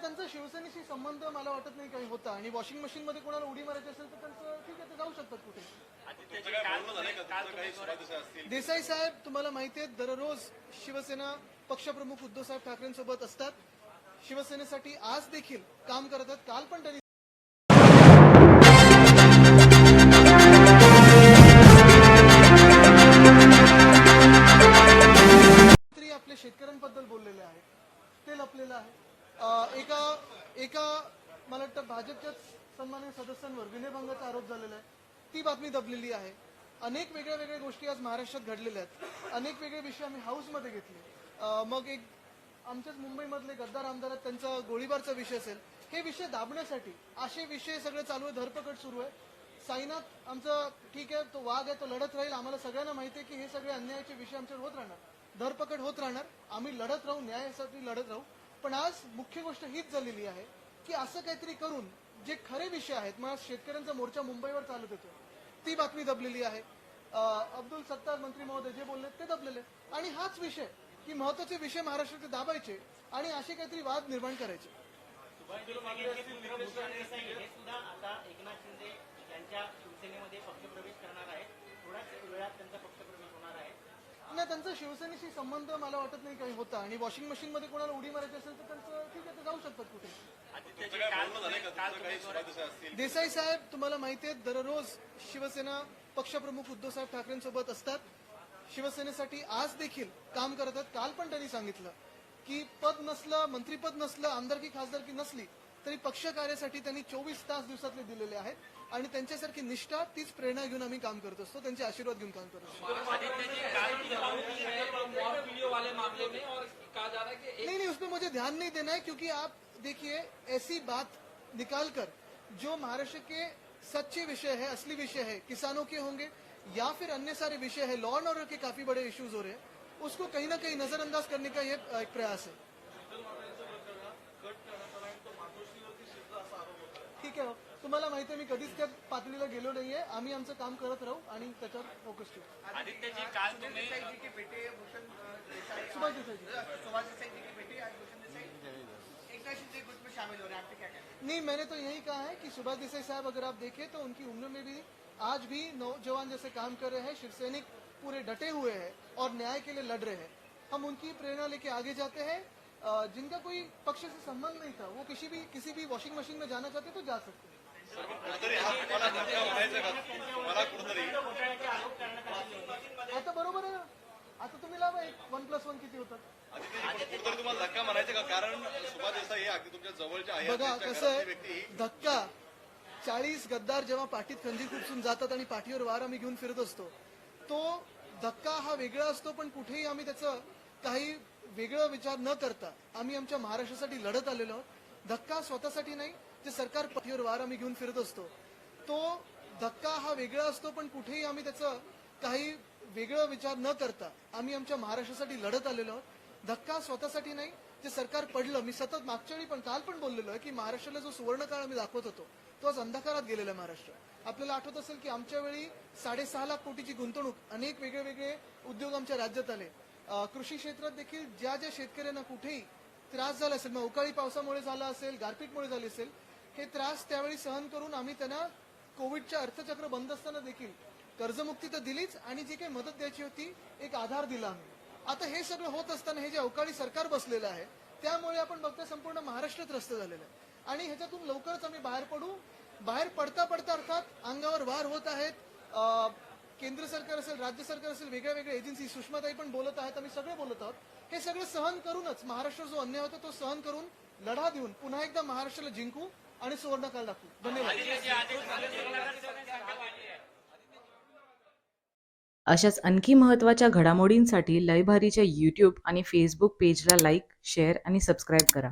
त्यांचा शिवसेनेशी संबंध मला वाटत नाही काही होता. आणि वॉशिंग मशीन मध्ये कोणाला उडी मारायची असेल तर त्यांचं ठीक आहे ते जाऊ शकतात कुठे. देसाई साहेब तुम्हाला माहिती आहे दररोज शिवसेना पक्षप्रमुख उद्धव साहेब ठाकरेंसोबत असतात. शिवसेनेसाठी आज देखील काम करतात. काल पण त्यांनी एका एका मला वाटतं भाजपच्याच सन्मान्य सदस्यांवर विनयभंगाचा आरोप झालेला आहे. ती बातमी दबलेली आहे. अनेक वेगळ्या वेगळ्या गोष्टी आज महाराष्ट्रात घडलेल्या आहेत. अनेक वेगळे विषय आम्ही हाऊसमध्ये घेतले. मग एक आमच्याच मुंबईमधले गद्दार आमदार आहेत त्यांचा गोळीबारचा विषय असेल. हे विषय दाबण्यासाठी असे विषय सगळे चालू आहे धरपकड सुरू आहे. साईनाथ आमचा ठीक आहे तो वाघ आहे तो लढत राहील. आम्हाला सगळ्यांना माहिती आहे की हे सगळे अन्यायाचे विषय आमच्यावर होत राहणार. धरपकड होत राहणार. आम्ही लढत राहू न्यायासाठी लढत राहू. पण आज मुख्य गोष्ट हीच झालेली आहे की असं काहीतरी करून जे खरे विषय आहेत मग आज शेतकऱ्यांचा मोर्चा मुंबईवर चालत होतो ती बातमी दबलेली आहे. अब्दुल सत्तार मंत्री महोदय जे बोलले ते दबलेले. आणि हाच विषय की महत्त्वाचे विषय महाराष्ट्राचे दाबायचे आणि असे काहीतरी वाद निर्माण करायचे. एकनाथ शिंदे यांच्या शिवसेनेमध्ये पक्षप्रवेश करणार आहेत. थोड्याच वेळात त्यांचा पक्षप्रवेश नाही त्यांचा शिवसेनेशी संबंध मला वाटत नाही काही होता. आणि वॉशिंग मशीन मध्ये कोणाला उडी मारायची असेल तर त्यांचं ठीक आहे ते जाऊ शकतात कुठे. देसाई साहेब तुम्हाला माहिती आहे दररोज शिवसेना पक्षप्रमुख उद्धव साहेब ठाकरेंसोबत असतात. शिवसेनेसाठी आज देखील काम करतात काल पण त्यांनी सांगितलं की पद नसलं मंत्रीपद नसलं आमदारकी खासदारकी नसली तरी पक्ष त्यांनी चोवीस तास दिवसातले दिलेले आहेत. आणि त्यांच्यासारखी निष्ठा, तीच प्रेरणा घेऊन आम्ही काम करत असतो. त्यांचे आशीर्वाद घेऊन काम करत असतो. नहीं उसमें मुझे ध्यान नहीं देना है, क्योंकि आप देखिए, ऐसी बात निकालकर जो महाराष्ट्र के सच्चे विषय है, असली विषय है, किसानों के होंगे, या फिर अन्य सारे विषय है लॉ एंड ऑर्डर के काफ़ी बड़े इश्यूज़ हो रहे हैं, उसको कहीं ना कहीं नजरअंदाज करने का ये एक प्रयास है। माहिती आहे मी कधीच त्या पातळीला गेलो नाहीये. आम्ही आमचं काम करत राहू आणि त्याच्यावर फोकस ठेवू. आदित्यजी काल तुम्ही सुभाष सुभाष देसाई जी की बेटी आज भूषण देसाई? एकनाथ शिंदे गुट में शामिल हो रहे हैं आपके क्या? कहना नहीं मैंने तो यही कहा है कि सुभाष देसाई साहब अगर आप देखें तो उनकी उम्र में भी आज भी नौजवान जैसे काम कर रहे हैं शिवसैनिक पूरे डटे हुए हैं और न्याय के लिए लड़ रहे हैं। हम उनकी प्रेरणा लेके आगे जाते हैं। जिनका कोई पक्ष से संबंध नहीं था वो किसी भी किसी भी वॉशिंग मशीन में जाना चाहते तो जा सकते हैं। हा आता बरोबर आहे ना. आता तुम्ही लावा एक वन प्लस वन किती होतात तुम्हाला धक्का म्हणायचा का? कारण सुभाष देसाई हे अगदी तुमच्या जवळचे आहे बघा कसं आहे धक्का. चाळीस गद्दार जेव्हा पाठीत खंजीर खुपसून जातात आणि पाठीवर वार आम्ही घेऊन फिरत असतो. तो धक्का हा वेगळा असतो पण कुठेही आम्ही त्याचं काही वेगळं विचार न करता आम्ही आमच्या महाराष्ट्रासाठी लढत आलेलो आहोत. धक्का स्वतःसाठी नाही जे सरकार पठीवर वार आम्ही घेऊन फिरत असतो. तो धक्का हा वेगळा असतो पण कुठेही आम्ही त्याचं काही वेगळं विचार न करता आम्ही आमच्या महाराष्ट्रासाठी लढत आलेलो आहोत. धक्का स्वतःसाठी नाही जे सरकार पडलं मी सतत मागच्या वेळी पण काल पण बोललेलो आहे की महाराष्ट्राला जो सुवर्णकाळ आम्ही दाखवत होतो तो आज अंधकारात गेलेला आहे महाराष्ट्र. आपल्याला आठवत असेल की आमच्या वेळी साडेसहा लाख कोटीची गुंतवणूक अनेक वेगळे वेगळे उद्योग आमच्या राज्यात आले. कृषी क्षेत्रात देखील ज्या ज्या शेतकऱ्यांना कुठेही त्रास झाला असेल मग अवकाळी पावसामुळे झाला असेल गारपीटमुळे झाली असेल हे त्रास त्यावेळी सहन करून आम्ही त्यांना कोविडच्या अर्थचक्र बंद असताना देखील कर्जमुक्ती तर दिलीच आणि जी काही मदत द्यायची होती एक आधार दिला आम्ही. आता हे सगळं होत असताना हे जे अवकाळी सरकार बसलेलं आहे त्यामुळे आपण बघतोय संपूर्ण महाराष्ट्र त्रस्त झालेलं आहे. आणि ह्याच्यातून लवकरच आम्ही बाहेर पडू. बाहेर पडता पडता अर्थात अंगावर वार होत आहेत. केंद्र सरकार असेल राज्य सरकार असेल वेगळ्या वेगळ्या एजन्सी सुषमाताई पण बोलत आहेत आम्ही सगळे बोलत आहोत. हे सगळं सहन करूनच महाराष्ट्र जो अन्याय होता तो सहन करून लढा देऊन पुन्हा एकदा महाराष्ट्राला जिंकू आणि सुवर्णकाल दाखवू. धन्यवाद. अशाच आणखी महत्त्वाच्या घडामोडींसाठी लयभारीच्या यूट्यूब आणि फेसबुक पेजला लाईक शेअर आणि सबस्क्राईब करा.